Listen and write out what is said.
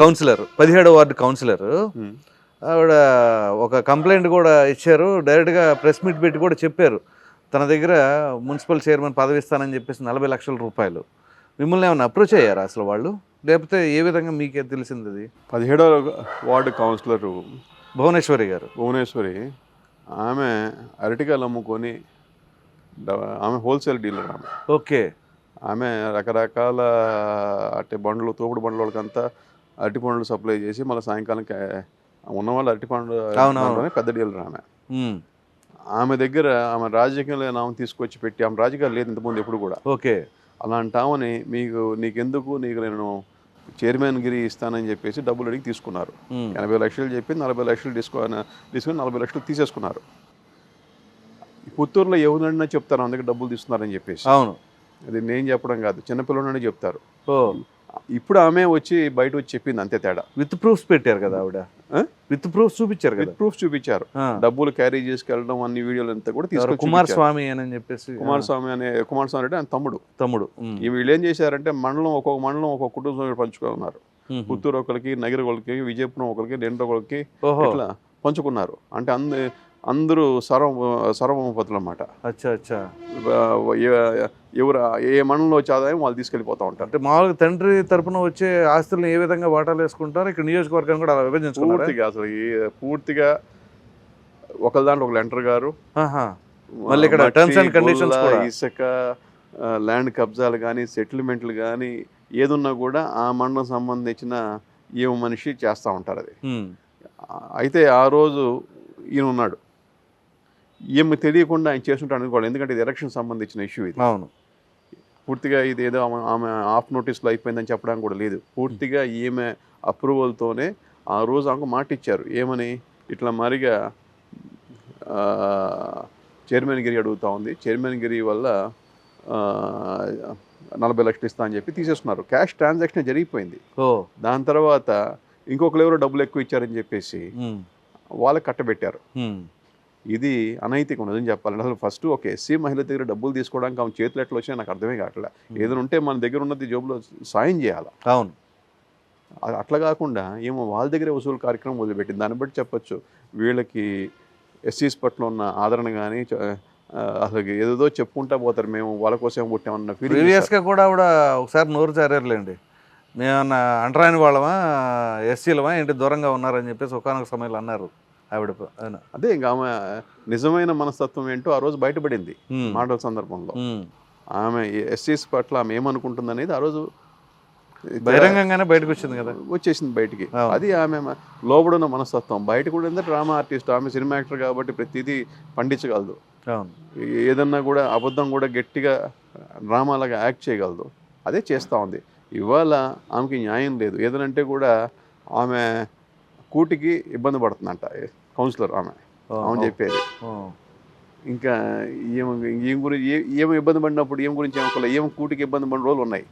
Councillor పదిహేడో ward councillor. ఆవిడ ఒక కంప్లైంట్ కూడా ఇచ్చారు. డైరెక్ట్గా ప్రెస్ మీట్ పెట్టి కూడా చెప్పారు. తన దగ్గర మున్సిపల్ చైర్మన్ పదవి ఇస్తానని చెప్పేసి నలభై లక్షల రూపాయలు. మిమ్మల్ని ఏమైనా అప్రోచ్ అయ్యారా అసలు వాళ్ళు? లేకపోతే ఏ విధంగా మీకే తెలిసింది అది? పదిహేడవ వార్డు కౌన్సిలర్. భువనేశ్వరి గారు. భువనేశ్వరి ఆమె అరటికాయలు అమ్ముకొని ఆమె హోల్సేల్ డీలర్ ఆమె. ఓకే. ఆమె రకరకాల అట్టి బండ్లు తోపుడు బండ్ల వాళ్ళకంతా అరటి పండ్లు సప్లై చేసి మళ్ళీ సాయంకాలం ఉన్న వాళ్ళు అరటి పండ్లు పెద్ద డీలర్ ఆమె. ఆమె దగ్గర ఆమె రాజకీయంలో ఆమె తీసుకొచ్చి పెట్టి ఆమె రాజకీయాలు లేదు ఇంతకుముందు ఎప్పుడు కూడా. ఓకే. అలాంటి ఆమెని మీకు నీకెందుకు నీకు నేను చైర్మన్ గిరి ఇస్తానని చెప్పేసి డబ్బులు అడిగి తీసుకున్నారు. ఎనభై లక్షలు చెప్పి నలభై లక్షలు తీసుకొని తీసుకొని నలభై లక్షలు తీసేసుకున్నారు. పుత్తూరులో ఎవరినైనా చెప్తారు దగ్గర డబ్బులు తీసుకున్నారని చెప్పేసి. అవును. అది నేను చెప్పడం కాదు చిన్నపిల్లలని చెప్తారు. ఇప్పుడు ఆమె వచ్చి బయట వచ్చి చెప్పింది అంతే తేడా. విత్ ప్రూఫ్స్ పెట్టారు కదా ఆవిడ? విత్ ప్రూఫ్స్ చూపించారు విత్ కదా ప్రూఫ్ చూపించారు. డబ్బులు క్యారీ చేసుకెళ్ళడం అన్ని వీడియోలు అంతా కూడా ఎవరు? తీసుకొని కుమార్. స్వామి అని చెప్పేసి కుమారస్వామి అనే కుమారస్వామి అంటే ఆయన తమ్ముడు. తమ్ముడు వీళ్ళు ఏం చేశారంటే మండలం ఒక్కొక్క మండలం ఒక్కొక్క కుటుంబ సభ్యులు పంచుకున్నారు. పుత్తూరు ఒకరికి నగర ఒకరికి విజయపురం ఒకరికి నెండ్ర ఒకరికి ఇట్లా పంచుకున్నారు. అంటే అంద అందరూ సర్వ సర్వమపతులు అన్నమాట అచ్చా అచ్చా. ఎ- ఎవరు ఏ మండలంలో వచ్చే ఆదాయం వాళ్ళు తీసుకెళ్ళిపోతూ ఉంటారు. అంటే మామూలుగా తండ్రి తరపున వచ్చే ఆస్తులను ఏ విధంగా వాటాలు వేసుకుంటారు? ఇక్కడ నియోజకవర్గాన్ని కూడా అలా విభజించుకున్నారు? పూర్తిగా అసలు ఈ- పూర్తిగా ఒకరి దాంట్లో ఒక లెంటర్ గారు మళ్ళీ ఇక్కడ మట్టి, terms and conditions గుల్ల, కూడా. ఇసుక ల్యాండ్ కబ్జాలు కానీ సెటిల్మెంట్లు కానీ ఏదున్నా కూడా ఆ మండలం సంబంధించిన ఏ మనిషి చేస్తూ ఉంటారు అది. అయితే ఆ రోజు ఈయన ఉన్నాడు ఏమి తెలియకుండా ఆయన చేస్తుంటాడు అనుకోవాలి ఎందుకంటే ఇది ఎలక్షన్ సంబంధించిన ఇష్యూ ఇది. అవును. పూర్తిగా ఇది ఏదో ఆమె ఆఫ్ నోటీస్లో అయిపోయిందని చెప్పడానికి కూడా లేదు. పూర్తిగా ఈమె అప్రూవల్తోనే ఆ రోజు ఆమెకు మాట ఇచ్చారు. ఏమని? ఇట్లా మరిగా చైర్మన్ గిరి అడుగుతా ఉంది. చైర్మన్ గిరి వల్ల నలభై లక్షలు ఇస్తా అని చెప్పి తీసేసుకున్నారు. క్యాష్ ట్రాన్సాక్షన్ జరిగిపోయింది. ఓ. దాని తర్వాత ఇంకొకరు ఎవరో డబ్బులు ఎక్కువ ఇచ్చారని చెప్పేసి వాళ్ళకి కట్టబెట్టారు. ఇది అనైతికం నిజం చెప్పాలంటే. అసలు ఫస్ట్ ఒక ఎస్సీ మహిళ దగ్గర డబ్బులు తీసుకోవడానికి ఆమె చేతులు ఎట్లా వచ్చినా నాకు అర్థమే కావట్లే. ఏదైనా ఉంటే మన దగ్గర ఉన్నది జోబులో సాయం చేయాలి అవును. అట్లా కాకుండా ఏమో వాళ్ళ దగ్గరే వసూలు కార్యక్రమం మొదలుపెట్టింది. దాన్ని బట్టి చెప్పొచ్చు. వీళ్ళకి ఎస్సీస్ పట్ల ఉన్న ఆదరణ కానీ అసలు ఏదేదో చెప్పుకుంటా పోతారు. మేము వాళ్ళ కోసం పుట్టామన్న ప్రీవియస్ ఫీలింగ్గా కూడా ఆవిడ ఒకసారి నోరు జారారులేండి. మేమన్నా అంటరాని వాళ్ళమా ఎస్సీలమా ఏంటి దూరంగా ఉన్నారని చెప్పేసి ఒకనొక సమయంలో అన్నారు. ఆవిడ అదే ఇంకా ఆమె నిజమైన మనస్తత్వం ఏంటో ఆ రోజు బయటపడింది మాటల సందర్భంలో. ఆమె ఎస్సీస్ పట్ల ఆమె ఏమనుకుంటుంది అనేది ఆ రోజు బహిరంగంగానే బయటకు వచ్చింది కదా. వచ్చేసింది బయటికి. అది ఆమె లోబడున్న మనస్తత్వం. బయట కూడా ఏంటంటే డ్రామా ఆర్టిస్ట్ ఆమె సినిమా యాక్టర్ కాబట్టి ప్రతిదీ పండించగలదు. ఏదన్నా కూడా అబద్ధం కూడా గట్టిగా డ్రామాలాగా యాక్ట్ చేయగలదు. అదే చేస్తూ ఉంది. ఇవాళ ఆమెకి న్యాయం లేదు. ఏదనంటే కూడా ఆమె కూటికి ఇబ్బంది పడుతుందంట. కౌన్సిలర్ ఆమె. ఓ, చెప్పేది. ఇంకా ఏం ఏం గురించి ఏం ఇబ్బంది పడినప్పుడు ఏం గురించి ఏమనుకోలే ఏం కూటికి ఇబ్బంది పడిన రోజులు ఉన్నాయి.